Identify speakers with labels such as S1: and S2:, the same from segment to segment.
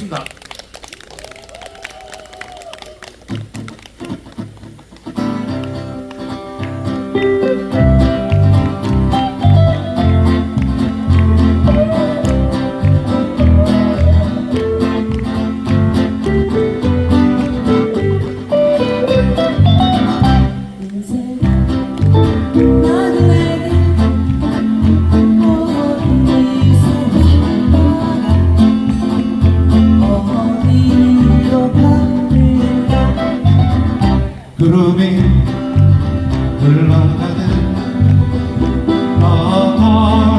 S1: 부탁드리겠습니다. 구름이 흘러가듯 어돌다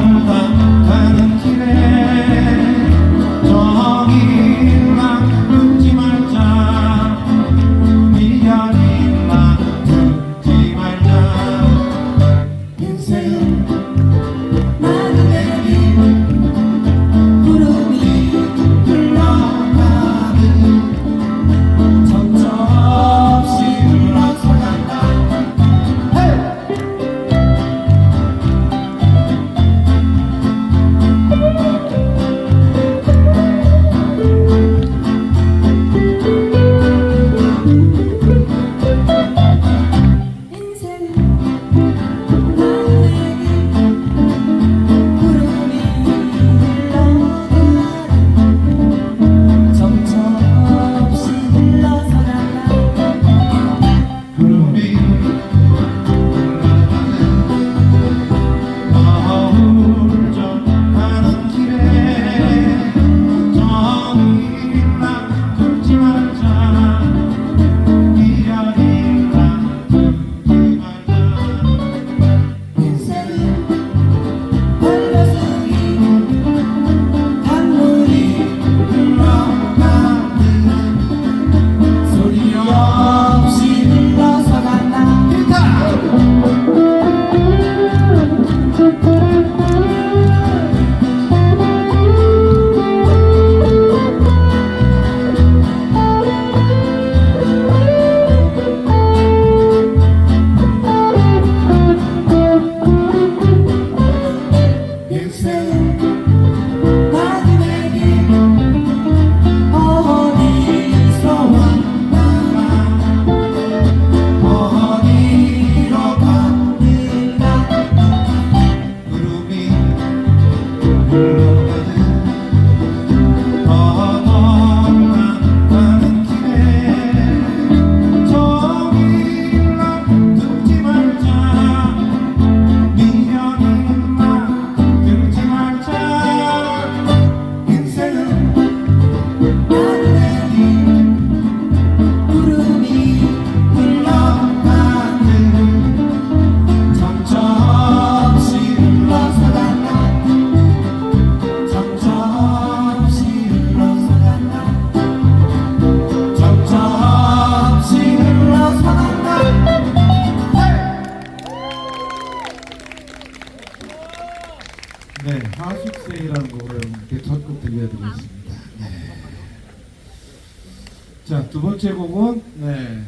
S1: 자, 두 번째 곡은 네,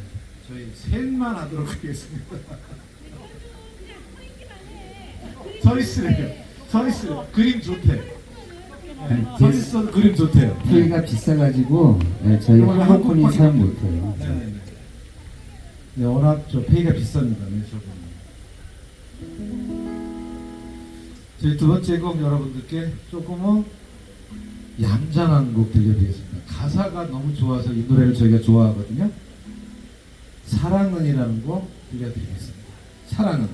S1: 저희 셋만 하도록 하겠습니다. 서 있으래요. 서 있으래요. 그림 좋대. 네, 서 있어도 그림 좋대요.
S2: 페이가 비싸가지고 네, 저희
S1: 이거는
S2: 항공권이
S1: 항공권.
S2: 사용 못해요.
S1: 네, 네, 네. 네, 워낙 저 페이가 비쌉니다. 네, 저거. 저희 두 번째 곡 여러분들께 조금은 얌전한 곡 들려드리겠습니다. 가사가 너무 좋아서 이 노래를 저희가 좋아하거든요. 사랑은이라는 곡 들려드리겠습니다. 사랑은.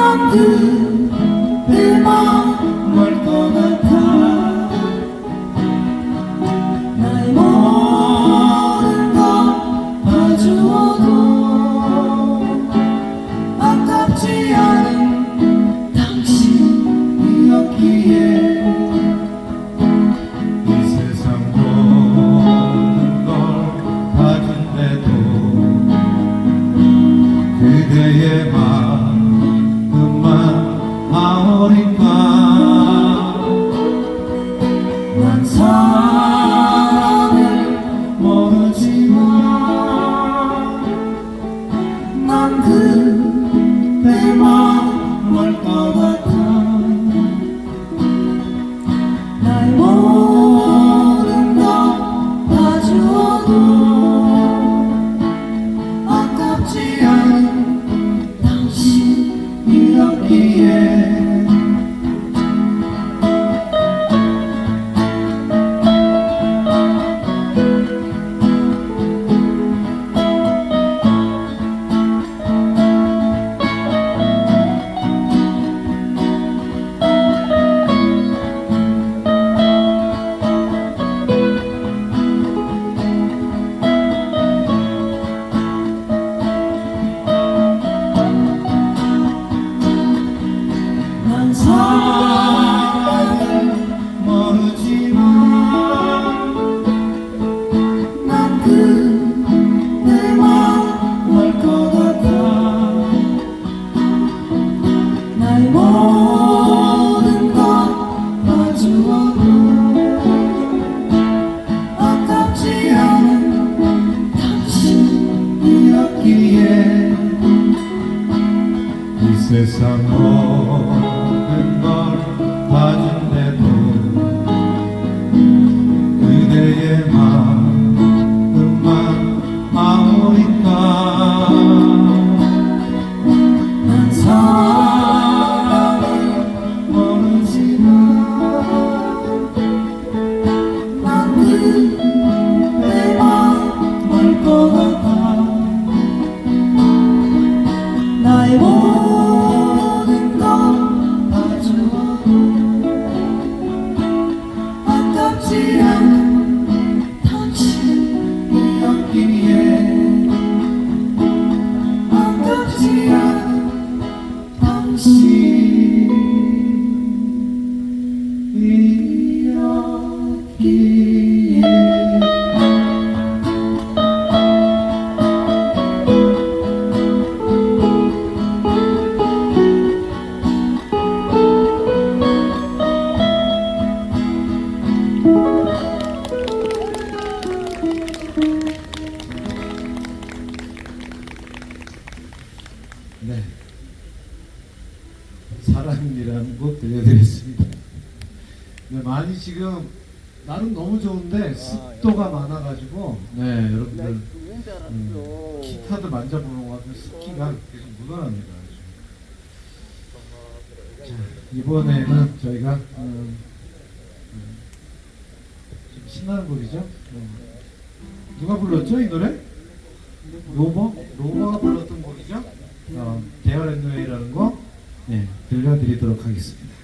S3: not good.
S1: 지금 나는 너무 좋은데 아, 습도가 예. 많아가지고 네, 네 여러분들 음, 음, 기타도 만져보는 것 같은 습기가 어. 계속 묻어납니다. 자, 이번에는 저희가 음, 음, 좀 신나는 곡이죠. 음. 누가 불렀죠 이 노래? 로버? 로버가 불렀던 곡이죠. 어, 대열 앤웨이라는 거 네, 들려드리도록 하겠습니다.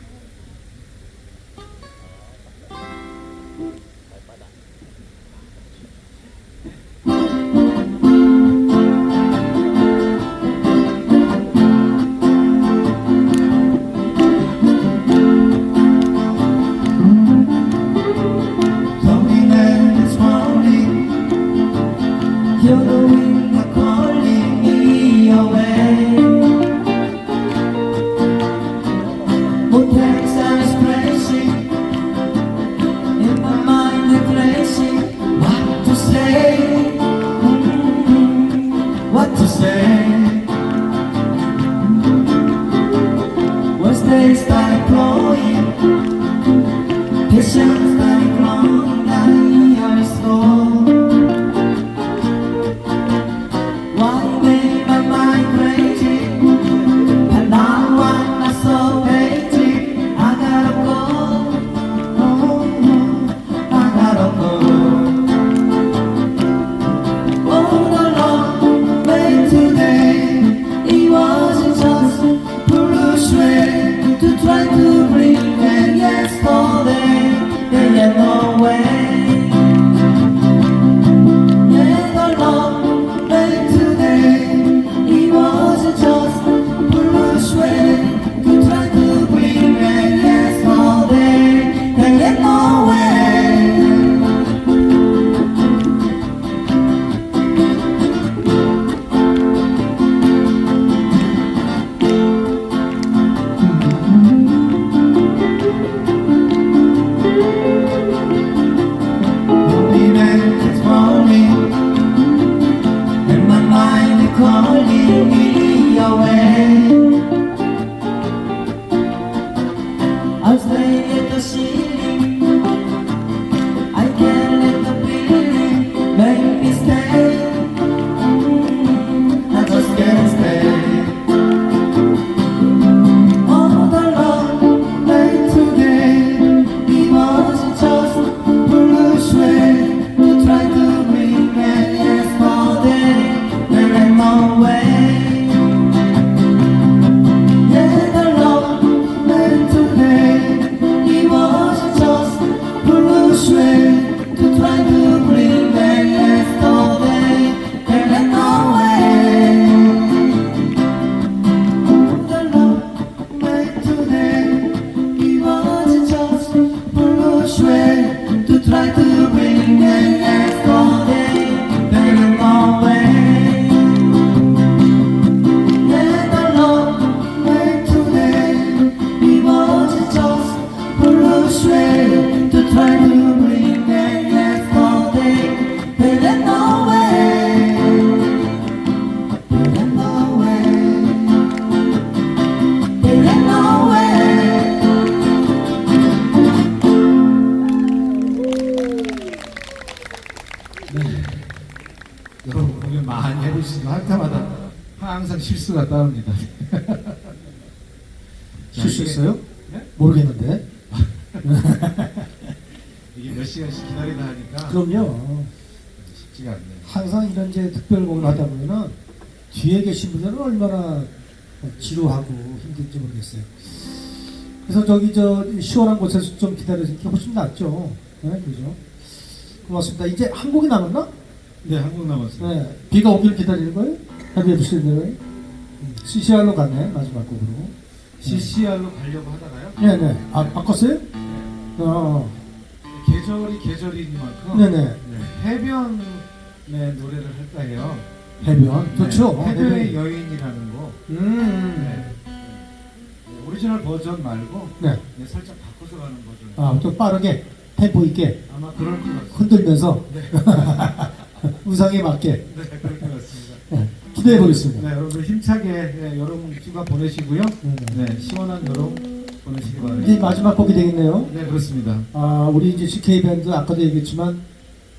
S3: to stay. Worst days by employee. Patience.
S1: away. 자,
S4: 실수했어요?
S1: 네?
S4: 모르겠는데.
S1: 이게 몇 시간씩 기다리다 하니까
S4: 그럼요.
S1: 쉽지가 않네요.
S4: 항상 이런 이제 특별 공연을 하다 보면은 뒤에 계신 분들은 얼마나 지루하고 힘든지 모르겠어요. 그래서 저기 저 시원한 곳에서 좀 기다리는 게 훨씬 낫죠. 네, 그죠? 고맙습니다. 이제 한 곡이 남았나?
S1: 네, 한국 남았어요.
S4: 네. 비가 오기를 기다리는 거예요? 해비 에브스 대로 CCR로 갔네, 마지막 곡으로.
S1: CCR로 가려고 하다가요.
S4: 네네. 아, 바꿨어요? 어,
S1: 계절이 계절이니만큼
S4: 네네.
S1: 네, 해변의 노래를 할까 해요.
S4: 해변. 좋죠.
S1: 네, 해변의
S4: 해변이.
S1: 여인이라는 곡.
S4: 음.
S1: 네. 오리지널 버전 말고
S4: 네.
S1: 네, 살짝 바꿔서 가는 버전.
S4: 아, 좀 빠르게, 템포 있게,
S1: 아마 그럴 것 같습니다.
S4: 흔들면서
S1: 네,
S4: 의상에 맞게
S1: 네 그럴 것 같습니다.
S4: 네, 기대해 보겠습니다.
S1: 네, 여러분들 힘차게 네, 여름 휴가 보내시고요.
S4: 네.
S1: 네, 시원한 여름 보내시기 바랍니다.
S4: 이제 마지막 곡이 되겠네요.
S1: 네, 그렇습니다.
S4: 아, 우리 이제 CK 밴드 아까도 얘기했지만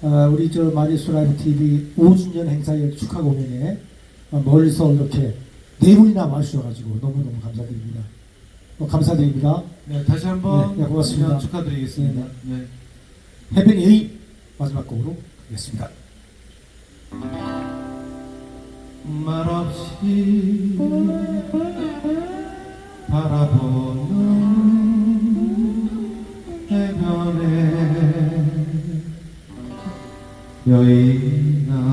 S4: 아, 우리 저 마리스 라이브 TV 5주년 행사의 축하 공연에 아, 멀리서 이렇게 네 분이나 와주셔가지고 너무 너무 감사드립니다. 어, 감사드립니다.
S1: 네, 다시 한번
S4: 네, 네, 고맙습니다.
S1: 공연 축하드리겠습니다. 네.
S4: 해변 여인 마지막 곡으로 가겠습니다.
S1: 말없이 바라보는 해변에 여인아